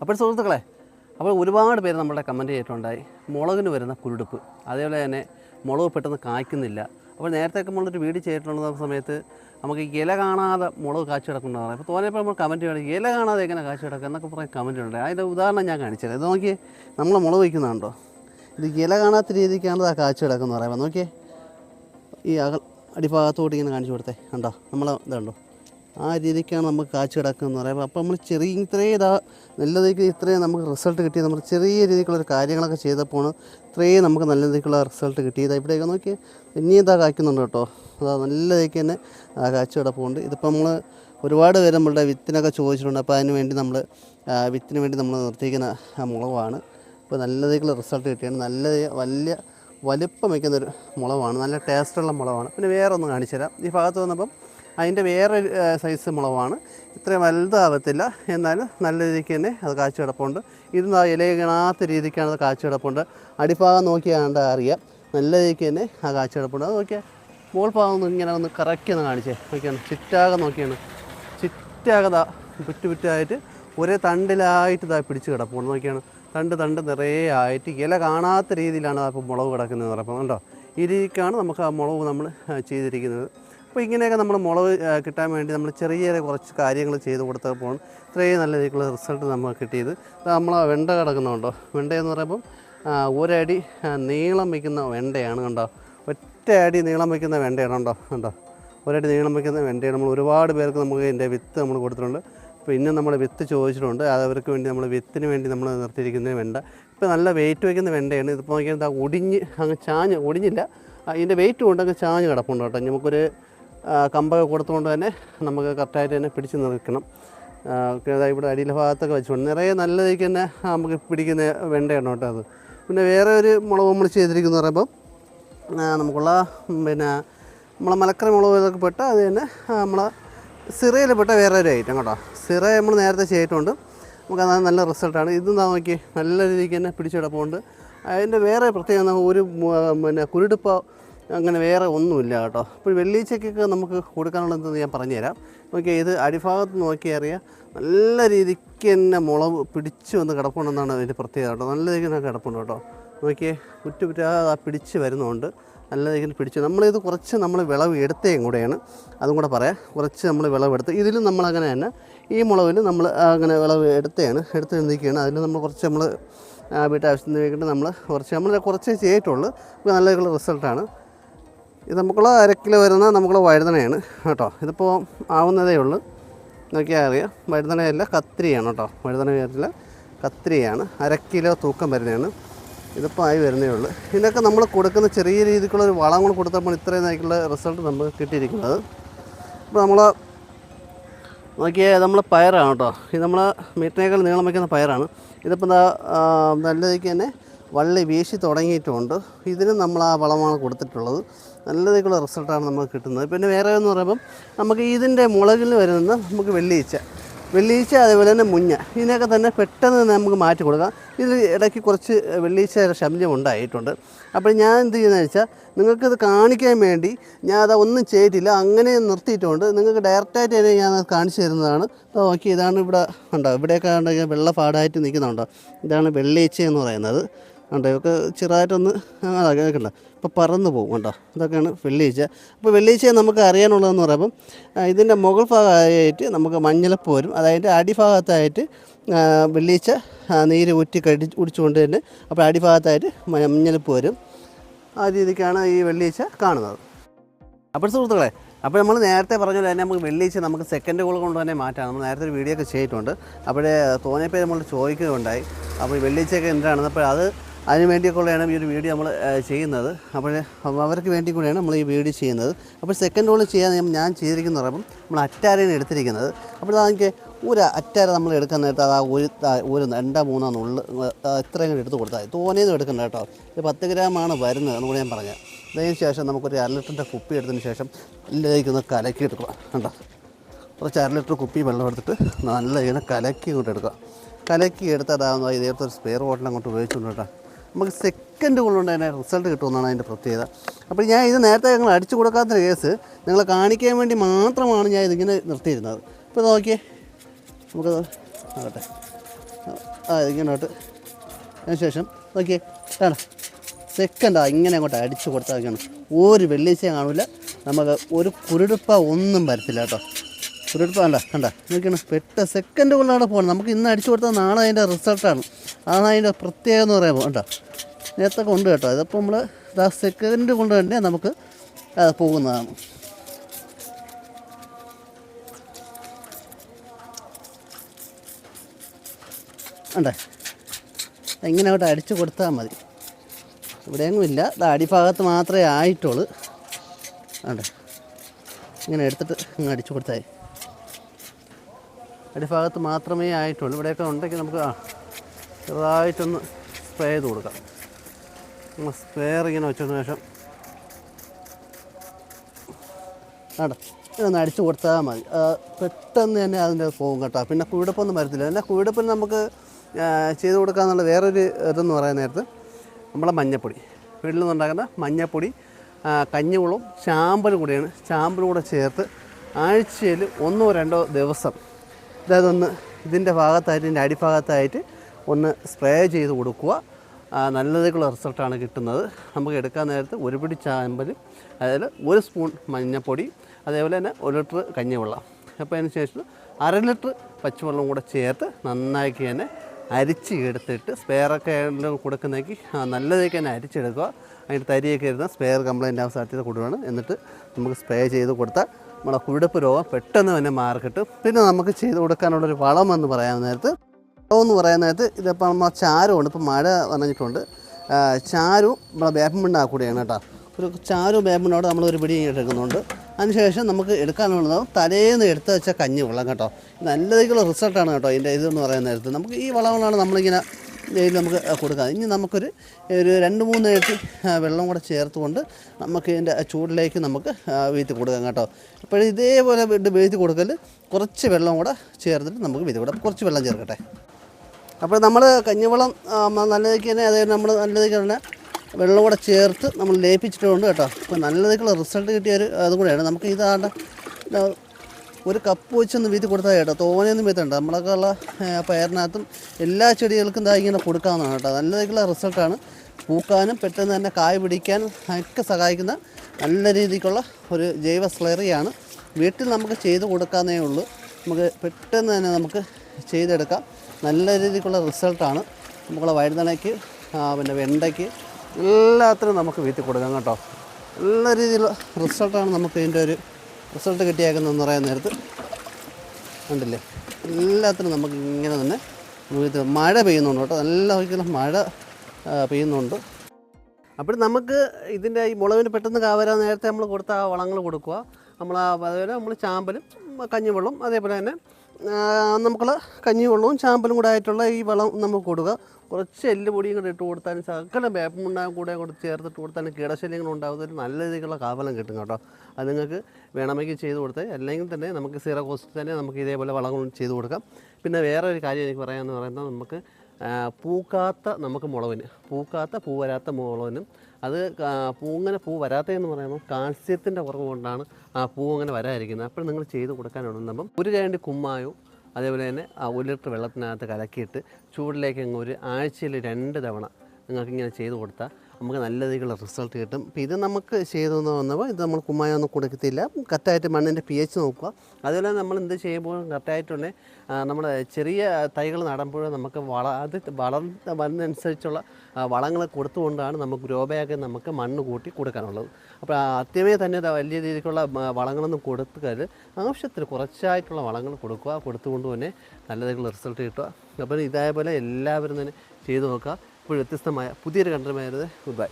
അപ്പോൾ സുഹൃത്തുക്കളെ അപ്പോൾ ഒരുപാട് പേര് നമ്മുടെ കമന്റ് ചെയ്തിട്ടുണ്ടായി. മുളകിന് വരുന്ന കുരുടുപ്പ്. അതേപോലെ തന്നെ മുളക് പെട്ടെന്ന് കായ്ക്കുന്നില്ല. അപ്പോൾ നേരത്തെ നേരത്തെയൊക്കെ നമ്മളൊരു വീട് ചെയ്തിട്ടുള്ള സമയത്ത് നമുക്ക് ഇല കാണാതെ മുളക് കാച്ചു കിടക്കുന്നതാണ് അപ്പോൾ തോന്നിയപ്പോൾ നമ്മൾ കമന്റ് ചെയ്യണം. ഇല കാണാതെ എങ്ങനെ കാച്ചു കിടക്കുക എന്നൊക്കെ പറയാൻ കമന്റ് ഉണ്ട്. അതിന്റെ ഉദാഹരണം ഞാൻ കാണിച്ചത് ഇത് നോക്കിയേ നമ്മൾ മുളക് വയ്ക്കുന്നുണ്ടോ? ഇത് ഇല കാണാത്ത രീതിക്കാണ് ആ കാച്ചു കിടക്കുന്നത് പറയുമ്പോൾ നോക്കിയേ ഈ അകൽ അടിഭാഗത്തോട്ട് ഇങ്ങനെ കാണിച്ചു കൊടുത്തേ. കണ്ടോ? നമ്മൾ ഇതുണ്ടോ? ആ രീതിക്കാണ് നമുക്ക് കാച്ചു കിടക്കുന്നത് പറയുമ്പോൾ അപ്പോൾ നമ്മൾ ചെറിയ ഇത്രയും ഇതാ നല്ല രീതിക്ക് ഇത്രയും നമുക്ക് റിസൾട്ട് കിട്ടി. നമ്മൾ ചെറിയ രീതിക്കുള്ള കാര്യങ്ങളൊക്കെ ചെയ്തപ്പോൾ ഇത്രയും നമുക്ക് നല്ല രീതിക്കുള്ള റിസൾട്ട് കിട്ടി. ഇതാ ഇവിടെയൊക്കെ നോക്കി ഇനിയും ഇതാ കായ്ക്കുന്നുണ്ട് കേട്ടോ. അതാ നല്ല രീതിക്ക് തന്നെ കാച്ചു കിടപ്പുണ്ട് ഇതിപ്പോൾ നമ്മൾ ഒരുപാട് പേര് നമ്മളുടെ വിത്തിനൊക്കെ ചോദിച്ചിട്ടുണ്ട്. അപ്പോൾ അതിന് വേണ്ടി നമ്മൾ വിത്തിന് വേണ്ടി നമ്മൾ നിർത്തിക്കുന്ന ആ മുളവാണ്. ഇപ്പോൾ നല്ല രീതിക്കുള്ള റിസൾട്ട് കിട്ടിയാണ്. നല്ല വലിയ വലിപ്പം വയ്ക്കുന്നൊരു മുളവാണ്. നല്ല ടേസ്റ്റുള്ള മുളവാണ്. പിന്നെ വേറെ ഒന്ന് കാണിച്ചു തരാം ഈ ഭാഗത്ത് വന്നപ്പം അതിന്റെ വേറെ സൈസ് മുളവാണ്. ഇത്രയും വലുതാവത്തില്ല. എന്നാലും നല്ല രീതിക്ക് തന്നെ അത് കാച്ചു കിടപ്പുണ്ട് ഇരുന്ന് ആ ഇല കിണാത്ത രീതിക്കാണ് അത് കാച്ചു കിടപ്പുണ്ട് അടിഭാഗം നോക്കിയാണ്ട് അറിയാം. നല്ല രീതിക്ക് തന്നെ ആ കാച്ചു കിടപ്പുണ്ട് അത് നോക്കിയാൽ മുകൾ ഭാഗം ഇങ്ങനെ ഒന്ന് കറക്കി ഒന്ന് കാണിച്ചേ. നോക്കിയാണ്. ചുറ്റാകെ നോക്കിയാണ്. ചുറ്റാകെ ദാ പുറ്റ് പുറ്റായിട്ട് ഒരേ തണ്ടിലായിട്ട് ഇതാ പിടിച്ച് കിടപ്പുണ്ട്. നോക്കിയാണ്. തണ്ട് തണ്ട് നിറയെ ആയിട്ട് ഇല കാണാത്ത രീതിയിലാണ് അപ്പോൾ മുളക് കിടക്കുന്നത് പറയുമ്പോൾ കണ്ടോ? ഈ രീതിക്കാണ് നമുക്ക് ആ മുളക് നമ്മൾ ചെയ്തിരിക്കുന്നത്. അപ്പോൾ ഇങ്ങനെയൊക്കെ നമ്മൾ മുളക് കിട്ടാൻ വേണ്ടി നമ്മൾ ചെറിയ ചെറിയ കുറച്ച് കാര്യങ്ങൾ ചെയ്ത് കൊടുത്തപ്പോൾ ഇത്രയും നല്ല രീതിക്കുള്ള റിസൾട്ട് നമുക്ക് കിട്ടിയത്. നമ്മൾ വെണ്ട കിടക്കുന്നുണ്ടോ? വെണ്ട എന്ന് പറയുമ്പം ഒരടി നീളം വയ്ക്കുന്ന വെണ്ടയാണ് കണ്ടോ? ഒറ്റ അടി നീളം വയ്ക്കുന്ന വെണ്ടയാണ് കണ്ടോ? കണ്ടോ? ഒരടി നീളം വയ്ക്കുന്ന വെണ്ടയാണ്. നമ്മൾ ഒരുപാട് പേർക്ക് നമുക്ക് ഇതിന്റെ വിത്ത് നമ്മൾ കൊടുത്തിട്ടുണ്ട്. പിന്നെ നമ്മൾ വിത്ത് ചോദിച്ചിട്ടുണ്ട്. അത് അവർക്ക് വേണ്ടി നമ്മൾ വിത്തിന് വേണ്ടി നമ്മൾ നിർത്തിയിരിക്കുന്ന വെണ്ട. ഇപ്പോൾ നല്ല വെയിറ്റ് വയ്ക്കുന്ന വെണ്ടയാണ്. ഇതിപ്പോൾ നോക്കിയാൽ ഒടിഞ്ഞ് അങ്ങ് ചാഞ്ഞ് ഒടിഞ്ഞില്ല. അതിന്റെ വെയിറ്റ് കൊണ്ട് അങ്ങ് ചാഞ്ഞ് കിടപ്പുണ്ട് കേട്ടോ. നമുക്കൊരു കമ്പൊക്കെ കൊടുത്തുകൊണ്ട് തന്നെ നമുക്ക് കറക്റ്റായിട്ട് തന്നെ പിടിച്ച് നിൽക്കണം ഇവിടെ അടിയിലെ ഭാഗത്തൊക്കെ വെച്ചുകൊണ്ട് നിറയെ നല്ല രീതിക്ക് തന്നെ നമുക്ക് പിടിക്കുന്ന വെണ്ടയാണ് കേട്ടോ അത്. പിന്നെ വേറെ ഒരു മുളക് നമ്മൾ ചെയ്തിരിക്കുന്ന പറയുമ്പം നമുക്കുള്ള പിന്നെ നമ്മളെ മലക്കറി മുളക് ഇതൊക്കെ പെട്ട അത് തന്നെ നമ്മളെ സിറയിൽ പെട്ട വേറെ ഒരു ഐറ്റം കേട്ടോ. സിറ നമ്മൾ നേരത്തെ ചെയ്തിട്ടുണ്ട്. നമുക്ക് അത് നല്ല റിസൾട്ടാണ് ഇതും നോക്കി നല്ല രീതിക്ക് തന്നെ പിടിച്ചെടുപ്പുണ്ട് അതിന്റെ വേറെ പ്രത്യേകത ഒരു പിന്നെ കുരുടിപ്പോ അങ്ങനെ വേറെ ഒന്നുമില്ല കേട്ടോ. ഇപ്പോൾ വെള്ളീച്ചയ്ക്കൊക്കെ നമുക്ക് കൊടുക്കാനുള്ളത് ഞാൻ പറഞ്ഞുതരാം. നോക്കിയാൽ ഇത് അടിഭാഗത്ത് നോക്കിയാൽ നല്ല രീതിക്ക് തന്നെ മുളവ് പിടിച്ച് വന്ന് കിടപ്പുണ്ടെന്നാണ് അതിന്റെ പ്രത്യേകത കേട്ടോ. നല്ല രീതിക്ക് തന്നെ കിടപ്പുണ്ട് കേട്ടോ. നോക്കിയേ കുറ്റു കുറ്റാ പിടിച്ച് വരുന്നുണ്ട്. നല്ല രീതിയിൽ പിടിച്ചു. നമ്മളിത് കുറച്ച് നമ്മൾ വിളവ് എടുത്തേയും കൂടെയാണ്. അതും കൂടെ പറയാം. കുറച്ച് നമ്മൾ വിളവ് വിളവെടുത്ത് ഇതിലും നമ്മളങ്ങനെ തന്നെ ഈ മുളവിൽ നമ്മൾ അങ്ങനെ വിളവ് എടുത്തതാണ് എടുത്ത് നിൽക്കുകയാണ് അതിൽ നമ്മൾ കുറച്ച് നമ്മൾ വീട്ടാവശ്യത്തിന് വേണ്ടിയിട്ട് നമ്മൾ കുറച്ച് നമ്മൾ കുറച്ച് ചെയ്തിട്ടുള്ളൂ. നല്ല രീതിയിലുള്ള റിസൾട്ടാണ്. ഇത് നമുക്കുള്ള അര കിലോ വരുന്ന നമുക്കുള്ള വഴുതനയാണ് കേട്ടോ. ഇതിപ്പോൾ ആവുന്നതേ ഉള്ളൂ. നോക്കിയാൽ അറിയാം. വഴുതനയല്ല കത്രിയാണ് കേട്ടോ. വഴുതന വരില്ല കത്തിരിയാണ് അര കിലോ തൂക്കം വരുന്നതാണ്. ഇതിപ്പോൾ ആയി വരുന്നേ ഉള്ളൂ. ഇതിനൊക്കെ നമ്മൾ കൊടുക്കുന്ന ചെറിയ രീതിക്കുള്ള ഒരു വളം കൂടെ കൊടുത്തപ്പോൾ ഇത്രയും നായിട്ടുള്ള റിസൾട്ട് നമുക്ക് കിട്ടിയിരിക്കുന്നത്. ഇപ്പോൾ നമ്മൾ നോക്കിയാൽ നമ്മൾ പയറാണ് കേട്ടോ. ഇത് നമ്മൾ മീറ്ററിനേക്കാൾ നീളം വയ്ക്കുന്ന പയറാണ്. ഇതിപ്പോൾ നല്ല രീതിക്ക് തന്നെ വള്ളി വീശി തുടങ്ങിയിട്ടുമുണ്ട് ഇതിന് നമ്മൾ ആ വളമാണ് കൊടുത്തിട്ടുള്ളത്. നല്ല രീതിക്കുള്ള റിസൾട്ടാണ് നമുക്ക് കിട്ടുന്നത്. പിന്നെ വേറെ എന്ന് പറയുമ്പം നമുക്ക് ഇതിന്റെ മുളകിൽ വരുന്നത് നമുക്ക് വെള്ളിയീച്ച വെള്ളിയീച്ച അതേപോലെ തന്നെ മുഞ്ഞ ഇതിനൊക്കെ തന്നെ പെട്ടെന്ന് നമുക്ക് മാറ്റി കൊടുക്കാം. ഇതിൽ ഇടയ്ക്ക് കുറച്ച് വെള്ളീച്ച ശല്യം ഉണ്ടായിട്ടുണ്ട്. അപ്പോൾ ഞാൻ എന്ത് ചെയ്യുന്നതെന്ന് വെച്ചാൽ നിങ്ങൾക്കിത് കാണിക്കാൻ വേണ്ടി ഞാൻ അത് ഒന്നും ചെയ്തിട്ടില്ല അങ്ങനെ നിർത്തിയിട്ടുണ്ട്. നിങ്ങൾക്ക് ഡയറക്റ്റായിട്ട് തന്നെ ഞാൻ കാണിച്ചു തരുന്നതാണ്. അപ്പോൾ നോക്കി ഇതാണ് ഇവിടെ ഉണ്ടോ? ഇവിടെയൊക്കെ ഉണ്ടെങ്കിൽ വെള്ള പാടായിട്ട് നിൽക്കുന്നുണ്ടോ? ഇതാണ് വെള്ളീച്ച എന്ന് പറയുന്നത്. ഉണ്ടോ? ഇതൊക്കെ ചെറുതായിട്ടൊന്ന് അതൊക്കെ കണ്ടോ ഇപ്പോൾ പറന്ന് പോകും കേട്ടോ ഇതൊക്കെയാണ് വെള്ളീച്ച അപ്പോൾ വെള്ളീച്ച നമുക്ക് അറിയാനുള്ളതെന്ന് പറയുമ്പം ഇതിന്റെ മുകൾ ഭാഗമായിട്ട് നമുക്ക് മഞ്ഞളപ്പ് വരും. അതായത് അടിഭാഗത്തായിട്ട് വെള്ളീച്ച നീര് ഊറ്റി കടി കുടിച്ചുകൊണ്ട് തന്നെ അപ്പോൾ അടിഭാഗത്തായിട്ട് മഞ്ഞളപ്പ് വരും. ആ രീതിക്കാണ് ഈ വെള്ളീച്ച കാണുന്നത്. അപ്പോൾ സുഹൃത്തുക്കളെ അപ്പോൾ നമ്മൾ നേരത്തെ പറഞ്ഞ പോലെ തന്നെ നമുക്ക് വെള്ളിയാഴ്ച നമുക്ക് സെക്കൻഡ് കോൾ കൊണ്ട് തന്നെ മാറ്റാം. നമ്മൾ നേരത്തെ ഒരു വീഡിയോ ഒക്കെ ചെയ്തിട്ടുണ്ട്. അപ്പോഴേ തോന്നിയപ്പോൾ നമ്മൾ ചോദിക്കുകയുണ്ടായി. അപ്പോൾ ഈ വെള്ളിയാഴ്ചയൊക്കെ എന്താണെന്ന് അപ്പോൾ അത് അതിന് വേണ്ടിയൊക്കെയുള്ളതാണ് ഈ ഒരു വീഡിയോ നമ്മൾ ചെയ്യുന്നത്. അപ്പോൾ അവർക്ക് വേണ്ടി കൂടെയാണ് നമ്മൾ ഈ വീഡിയോ ചെയ്യുന്നത്. അപ്പോൾ സെക്കൻഡ് റോൾ ചെയ്യാൻ ഞാൻ- ചെയ്തിരിക്കുന്ന പറയുമ്പം നമ്മൾ അറ്റാരയാണ് എടുത്തിരിക്കുന്നത്. അപ്പോൾ അതെനിക്ക് ഒരു അറ്റാര നമ്മൾ എടുക്കുന്ന നേരത്ത് അത് ആ ഒരു ഒരു രണ്ടോ മൂന്നോ നുള്ളു ഇത്രയും കൂടി എടുത്ത് കൊടുത്താൽ തോന്നിയത് എടുക്കണ്ട കേട്ടോ. ഒരു പത്ത് ഗ്രാമാണ് വരുന്നത് എന്ന് കൂടി ഞാൻ പറഞ്ഞത് അതിന് ശേഷം നമുക്കൊരു അര ലിറ്ററിന്റെ കുപ്പി എടുത്തതിന് ശേഷം ഇതിലേക്ക് ഒന്ന് കലക്കി എടുക്കുക കണ്ടോ കുറച്ച് അര ലിറ്റർ കുപ്പി വെള്ളം എടുത്തിട്ട് നല്ല ഇങ്ങനെ കലക്കി ഇങ്ങോട്ട് എടുക്കുക കലക്കി എടുത്തതാകുന്ന ഇതേപോലത്തെ ഒരു സ്പെയർ ബോട്ടിൽ അങ്ങോട്ട് ഉപയോഗിച്ചുകൊണ്ട് കേട്ടോ. നമുക്ക് സെക്കൻഡ് കൊണ്ടുകൊണ്ട് തന്നെ റിസൾട്ട് കിട്ടുമെന്നാണ് അതിന്റെ പ്രത്യേകത. അപ്പോൾ ഞാൻ ഇത് നേരത്തെ ഞങ്ങൾ അടിച്ചു കൊടുക്കാത്ത കേസ് നിങ്ങളെ കാണിക്കാൻ വേണ്ടി മാത്രമാണ് ഞാൻ ഇതിങ്ങനെ നിർത്തിയിരുന്നത്. ഇപ്പോൾ നോക്കിയേ. നമുക്കത് ആകട്ടെ. ആ ഇതിങ്ങോട്ട് അതിന് ശേഷം നോക്കിയേ. വേണം സെക്കൻഡാ ഇങ്ങനെ അങ്ങോട്ട് അടിച്ചു കൊടുത്താൽ ഒരു വെള്ളിച്ച കാണില്ല നമുക്ക് ഒരു കുരുടുപ്പ ഒന്നും വരത്തില്ല കേട്ടോ. കുരുടുപ്പ അല്ല കണ്ട നോക്കണം പെട്ട സെക്കൻഡ് കൊണ്ടാണ് പോകുന്നത് നമുക്ക് ഇന്ന് അടിച്ചു കൊടുത്താൽ നാളെ അതിന്റെ റിസൾട്ടാണ് അതാണ് അതിന്റെ പ്രത്യേകത എന്ന് പറയുമ്പോൾ കണ്ടോ? നേരത്തെ കൊണ്ട് കേട്ടോ. ഇതിപ്പോൾ നമ്മൾ ആ സെക്കൻഡ് കൊണ്ട് തന്നെ നമുക്ക് പോകുന്നതാണ്. ഉണ്ടേ ഇങ്ങനെ അങ്ങോട്ട് അടിച്ചു കൊടുത്താൽ മതി. ഇവിടെയെങ്ങും ഇല്ല. അടിഭാഗത്ത് മാത്രമേ ആയിട്ടുള്ളൂ. ഉണ്ട് ഇങ്ങനെ എടുത്തിട്ട് ഇങ്ങനെ അടിച്ചു കൊടുത്താൽ അടിഭാഗത്ത് മാത്രമേ ആയിട്ടുള്ളൂ. ഇവിടെയൊക്കെ ഉണ്ടെങ്കിൽ നമുക്ക് ആ ചെറുതായിട്ടൊന്ന് സ്പ്രേ ചെയ്ത് കൊടുക്കാം. സ്പ്രെയർ ഇങ്ങനെ വെച്ചതിന് ശേഷം. ആട ഇതൊന്ന് അടിച്ചു കൊടുത്താൽ മതി. പെട്ടെന്ന് തന്നെ അതിന്റെ പോകും കേട്ടോ പിന്നെ കുഴപ്പമൊന്നും വരത്തില്ല. പിന്നെ കുഴിടപ്പിന് നമുക്ക് ചെയ്ത് കൊടുക്കാമെന്നുള്ള വേറൊരു ഇതെന്ന് പറയാൻ നേരത്ത് നമ്മളെ മഞ്ഞപ്പൊടി. വീട്ടിൽ നിന്നുണ്ടാക്കുന്ന മഞ്ഞപ്പൊടി കഞ്ഞിവെള്ളവും ചാമ്പലും കൂടിയാണ്. ചാമ്പലും കൂടെ ചേർത്ത് ആഴ്ചയിൽ ഒന്നോ രണ്ടോ ദിവസം ഇതൊന്ന് ഇതിന്റെ ഭാഗത്തായിട്ട് ഇതിന്റെ അടിഭാഗത്തായിട്ട് ഒന്ന് സ്പ്രേ ചെയ്ത് കൊടുക്കുക. നല്ലതേക്കുള്ള റിസൾട്ടാണ് കിട്ടുന്നത്. നമുക്ക് എടുക്കാൻ നേരത്ത് ഒരു പിടി ചാമ്പലും അതായത് ഒരു സ്പൂൺ മഞ്ഞൾപ്പൊടി അതേപോലെ തന്നെ ഒരു ലിറ്റർ കഞ്ഞിവെള്ളം. അപ്പോൾ അതിന് ശേഷം അര ലിറ്റർ പച്ചവെള്ളം കൂടെ ചേർത്ത് നന്നാക്കി തന്നെ അരിച്ച് എടുത്തിട്ട് സ്പെയറൊക്കെ എല്ലാം കൊടുക്കുന്നേക്ക് നല്ലതേക്ക് തന്നെ അരിച്ചെടുക്കുക. അതിന്റെ തരിയൊക്കെ ഇരുന്ന സ്പെയർ കംപ്ലൈന്റ് ആവാൻ സാധ്യത കൂടുതലാണ് എന്നിട്ട് നമുക്ക് സ്പ്രേ ചെയ്ത് കൊടുത്താൽ നമ്മളെ കുഴിടപ്പ് രോഗം പെട്ടെന്ന് തന്നെ മാറിക്കിട്ടും. പിന്നെ നമുക്ക് ചെയ്ത് കൊടുക്കാനുള്ളൊരു വളം എന്ന് പറയാൻ നേരത്ത് എന്ന് പറയാൻ നേരത്ത് ഇതിപ്പോൾ നമ്മൾ ചാരമുണ്ട് ഇപ്പോൾ മഴ പറഞ്ഞിട്ടുണ്ട് ചാരും നമ്മളെ വേപ്പമിണ്ണ കൂടിയാണ് കേട്ടോ. ഒരു ചാരവും വേപ്പമിണ്ണോട് നമ്മൾ ഒരു പിടി എടുക്കുന്നുണ്ട്. അതിനുശേഷം നമുക്ക് എടുക്കാനുള്ളത് തലേന്ന് എടുത്ത് വെച്ച കഞ്ഞി വെള്ളം കേട്ടോ നല്ലതേക്കുള്ള റിസൾട്ടാണ് കേട്ടോ ഇതിന്റെ ഇതെന്ന് പറയുന്ന നേരത്ത്. നമുക്ക് ഈ വളങ്ങളാണ് നമ്മളിങ്ങനെ ഇതിൽ നമുക്ക് കൊടുക്കാം. ഇനി നമുക്കൊരു ഒരു രണ്ട് മൂന്ന് ഇരട്ടി വെള്ളം കൂടെ ചേർത്തുകൊണ്ട് നമുക്ക് ഇതിന്റെ ചൂടിലേക്ക് നമുക്ക് വീഴ്ത്തി കൊടുക്കാം കേട്ടോ. അപ്പോൾ ഇതേപോലെ വീഴ്ത്തി കൊടുക്കൽ കുറച്ച് വെള്ളം കൂടെ ചേർത്തിട്ട് നമുക്ക് വീഴ്ത്തി കൊടുക്കാം. കുറച്ച് വെള്ളം ചേർക്കട്ടെ. അപ്പോൾ നമ്മൾ കഞ്ഞിവെള്ളം നല്ലതേക്ക് തന്നെ അതായത് നമ്മൾ നല്ലതേക്ക് തന്നെ വെള്ളം കൂടെ ചേർത്ത് നമ്മൾ ലയിപ്പിച്ചിട്ടുണ്ട് കേട്ടോ. അപ്പോൾ നല്ലതേക്കുള്ള റിസൾട്ട് കിട്ടിയ ഒരു അതും കൂടെയാണ് നമുക്ക് ഇതാണ്ട് ഇതാ ഒരു കപ്പ് വെച്ചൊന്ന് വീതി കൊടുത്താൽ കേട്ടോ. തോനെയൊന്നും വീത്തണ്ട നമ്മളൊക്കെ ഉള്ള പയറിനകത്തും എല്ലാ ചെടികൾക്കും ഇതായി ഇങ്ങനെ കൊടുക്കാവുന്നതാണ് കേട്ടോ. നല്ലതായിട്ടുള്ള റിസൾട്ടാണ്. പൂക്കാനും പെട്ടെന്ന് തന്നെ കായ് പിടിക്കാനും ഒക്കെ സഹായിക്കുന്ന നല്ല രീതിക്കുള്ള ഒരു ജൈവ സ്ലറിയാണ്. വീട്ടിൽ നമുക്ക് ചെയ്ത് കൊടുക്കാവുന്നേ ഉള്ളൂ. നമുക്ക് പെട്ടെന്ന് തന്നെ നമുക്ക് ചെയ്തെടുക്കാം. നല്ല രീതിക്കുള്ള റിസൾട്ടാണ്. നമുക്കുള്ള വഴുതണയ്ക്ക് പിന്നെ വെണ്ടയ്ക്ക് എല്ലാത്തിനും നമുക്ക് വീട്ടിൽ കൊടുക്കാം കേട്ടോ. നല്ല രീതിയിലുള്ള റിസൾട്ടാണ് നമുക്ക് ഇതിന്റെ ഒരു റിസൾട്ട് കിട്ടിയേക്കുന്നതെന്ന് പറയാൻ നേരത്ത് കണ്ടില്ലേ? എല്ലാത്തിനും നമുക്ക് ഇങ്ങനെ തന്നെ മഴ പെയ്യുന്നുണ്ട് കേട്ടോ. നല്ല ഒരിക്കലും മഴ പെയ്യുന്നുണ്ട്. അപ്പോൾ നമുക്ക് ഇതിന്റെ ഈ മുളകിന് പെട്ടെന്ന് കാവരാൻ നേരത്തെ നമ്മൾ കൊടുത്ത ആ വളങ്ങൾ കൊടുക്കുക. നമ്മൾ അതുപോലെ നമ്മൾ ചാമ്പലും കഞ്ഞിവെള്ളം അതേപോലെ തന്നെ ആ, കഞ്ഞി വെള്ളവും ചാമ്പലും കൂടെ ആയിട്ടുള്ള ഈ വളം നമുക്ക് കൊടുക്കുക കുറച്ച് എല്ല് പൊടിയും കൂടെ ഇട്ട് കൊടുത്താലും സകല വേപ്പമുണ്ടാകും കൂടെ കൂടെ ചേർത്തിട്ട് കൊടുത്താലും കീടശല്യങ്ങൾ ഒരു നല്ല രീതിയിലുള്ള കാവലം കിട്ടും കേട്ടോ. അത് നിങ്ങൾക്ക് വേണമെങ്കിൽ ചെയ്ത് കൊടുത്ത് അല്ലെങ്കിൽ തന്നെ നമുക്ക് സീറോ കോസ്റ്റ് തന്നെ നമുക്ക് ഇതേപോലെ വളങ്ങൾ ചെയ്ത് കൊടുക്കാം. പിന്നെ വേറെ ഒരു കാര്യം എനിക്ക് പറയാമെന്ന് പറയുന്നത് നമുക്ക് പൂക്കാത്ത നമുക്ക് മുളവിന് പൂക്കാത്ത പൂ വരാത്ത മുളവിനും അത് പൂങ്ങനെ പൂ വരാത്തതെന്ന് പറയുമ്പോൾ കാൽസ്യത്തിന്റെ കുറവ് കൊണ്ടാണ് ആ പൂ അങ്ങനെ വരാതിരിക്കുന്നത്. അപ്പോൾ നിങ്ങൾ ചെയ്ത് കൊടുക്കാനുണ്ടെന്നപ്പം ഒരു രണ്ട് കുമ്മായോ അതേപോലെ തന്നെ ഒരു ലിറ്റർ വെള്ളത്തിനകത്ത് കലക്കിയിട്ട് ചൂടിലേക്ക് അങ്ങ് ഒരു ആഴ്ചയിൽ രണ്ട് തവണ നിങ്ങൾക്ക് ഇങ്ങനെ ചെയ്ത് കൊടുത്താൽ നമുക്ക് നല്ല രീതിയിലുള്ള റിസൾട്ട് കിട്ടും. അപ്പോൾ ഇത് നമുക്ക് ചെയ്തെന്ന് വന്നപ്പോൾ ഇത് നമ്മൾ കുമ്മായൊന്നും കൊടുക്കത്തില്ല. കറക്റ്റായിട്ട് മണ്ണിന്റെ പി എച്ച് നോക്കുക. അതുപോലെ നമ്മൾ എന്ത് ചെയ്യുമ്പോൾ കറക്റ്റായിട്ടുള്ള നമ്മൾ ചെറിയ തൈകൾ നടുമ്പോൾ നമുക്ക് വള അത് വളർന്ന് വരുന്നതനുസരിച്ചുള്ള വളങ്ങൾ കൊടുത്തുകൊണ്ടാണ് നമുക്ക് ഗ്രോ ബാഗ് നമുക്ക് മണ്ണ് കൂട്ടി കൊടുക്കാനുള്ളത്. അപ്പോൾ ആദ്യമേ തന്നെ വലിയ രീതിക്കുള്ള വളങ്ങളൊന്നും കൊടുക്കരുത്. ആവശ്യത്തിന് കുറച്ചായിട്ടുള്ള വളങ്ങൾ കൊടുക്കുക. കൊടുത്തുകൊണ്ട് തന്നെ നല്ല രീതിയിലുള്ള റിസൾട്ട് കിട്ടുക. അപ്പോൾ ഇതേപോലെ എല്ലാവരും തന്നെ ചെയ്തു നോക്കുക. ഇപ്പോൾ വ്യത്യസ്തമായ പുതിയൊരു കണ്ടമായത് ഗുഡ് ബൈ